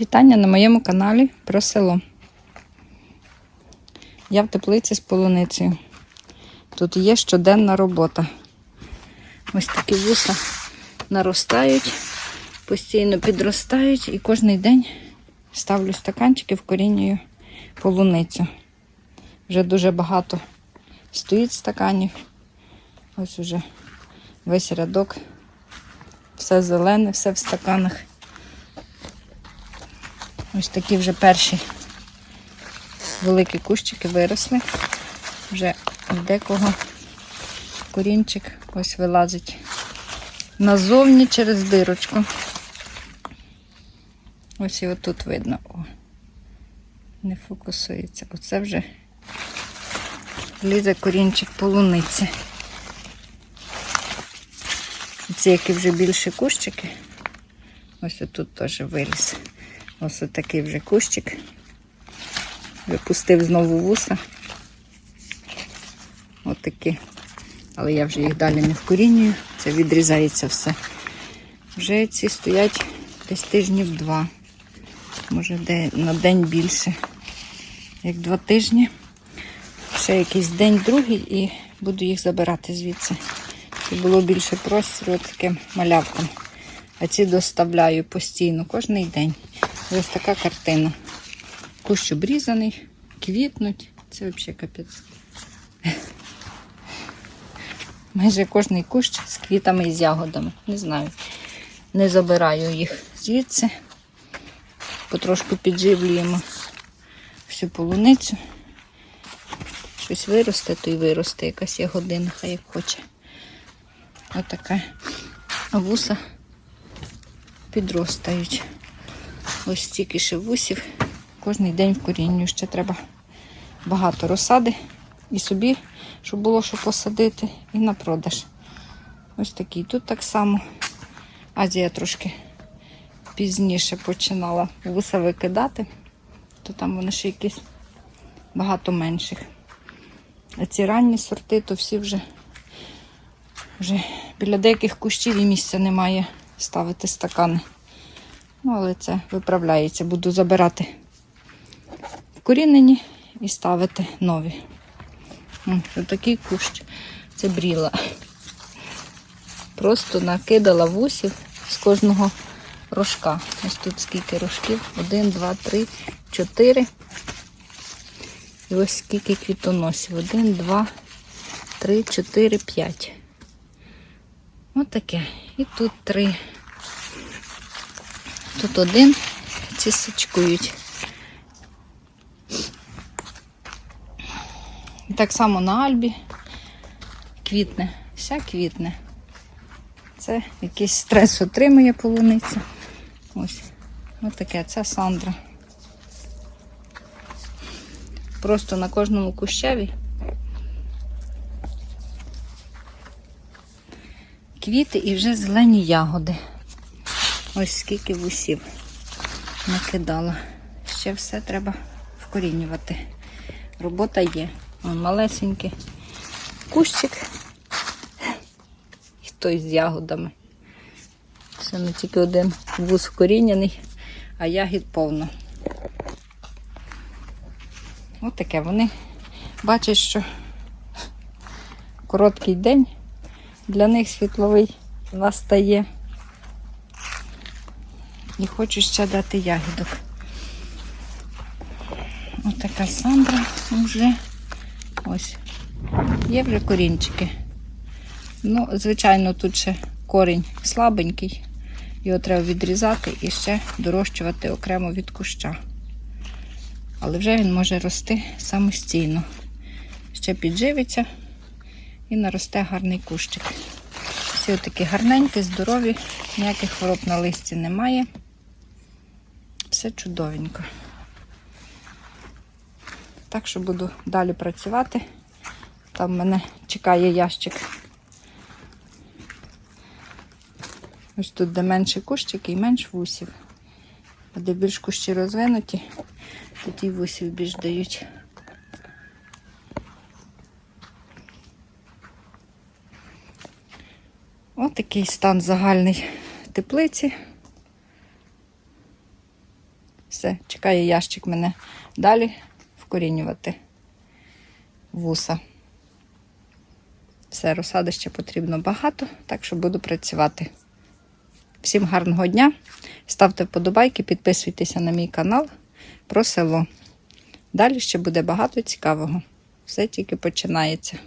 Вітання на моєму каналі про село. Я в теплиці з полуницею. Тут є щоденна робота. Ось такі вуса наростають, постійно підростають і кожен день ставлю стаканчики, вкорінюю полуницю. Вже дуже багато стоїть стаканів. Ось уже весь рядок. Все зелене, все в стаканах. Ось такі вже перші великі кущики виросли. Вже в декого корінчик ось вилазить назовні через дирочку. Ось і отут видно. О, не фокусується. Оце вже лізе корінчик полуниці. Ці, які вже більші кущики, ось отут теж виліз. Ось такий вже кущик. Випустив знову вуса. Отакі. Але я вже їх далі не вкорінюю. Це відрізається все. Вже ці стоять десь тижнів два. Може на день більше. Як два тижні. Ще якийсь день другий і буду їх забирати звідси. Щоб було більше простору таким малявкам. А ці доставляю постійно, кожен день. Ось така картина. Кущ обрізаний, квітнуть. Це взагалі капець. Майже кожний кущ з квітами і з ягодами. Не знаю. Не забираю їх звідси. Потрошку підживлюємо всю полуницю. Щось виросте, то й виросте. Якась ягодина, хай як хоче. Отака вуса підростають. Ось стільки ще вусів. Кожний день вкорінюю. Ще треба багато розсади. І собі, щоб було що посадити, і на продаж. Ось такий. Тут так само. Азія трошки пізніше починала вуса викидати, то там вони ще якісь багато менших. А ці ранні сорти, то всі вже, вже біля деяких кущів і місця немає ставити стакани. Ну, але це виправляється. Буду забирати вкорінені і ставити нові. Ось такий кущ. Це бріла. Просто накидала вусів з кожного рожка. Ось тут скільки рожків. Один, два, три, чотири. І ось скільки квітоносів. Один, два, три, чотири, п'ять. Ось таке. І тут три. Тут один, ці сичкують. І так само на Альбі квітне, вся квітне. Це якийсь стрес отримує полуниця. Ось. Ось таке, це Сандра. Просто на кожному кущеві квіти і вже зелені ягоди. Ось скільки вусів накидала. Ще все треба вкорінювати. Робота є. Вон малесенький кущик. І той з ягодами. Це не тільки один вуз вкорінений, а ягід повно. Ось таке вони бачать, що короткий день для них світловий настає. І хочу ще дати ягідок. Ось така Сандра вже. Ось. Є вже корінчики. Ну, звичайно, тут ще корінь слабенький. Його треба відрізати і ще дорощувати окремо від куща. Але вже він може рости самостійно. Ще підживиться і наросте гарний кущик. Всі такі гарненькі, здорові, ніяких хвороб на листі немає. Все чудовенько. Так що буду далі працювати. Там мене чекає ящик. Ось тут, де менші кущики і менш вусів. А де більш кущі розвинуті, тут і вусів більш дають. Ось такий стан загальний теплиці. Все, чекає ящик мене далі вкорінювати вуса. Все, розсади ще потрібно багато, так що буду працювати. Всім гарного дня. Ставте вподобайки, підписуйтеся на мій канал про село. Далі ще буде багато цікавого. Все тільки починається.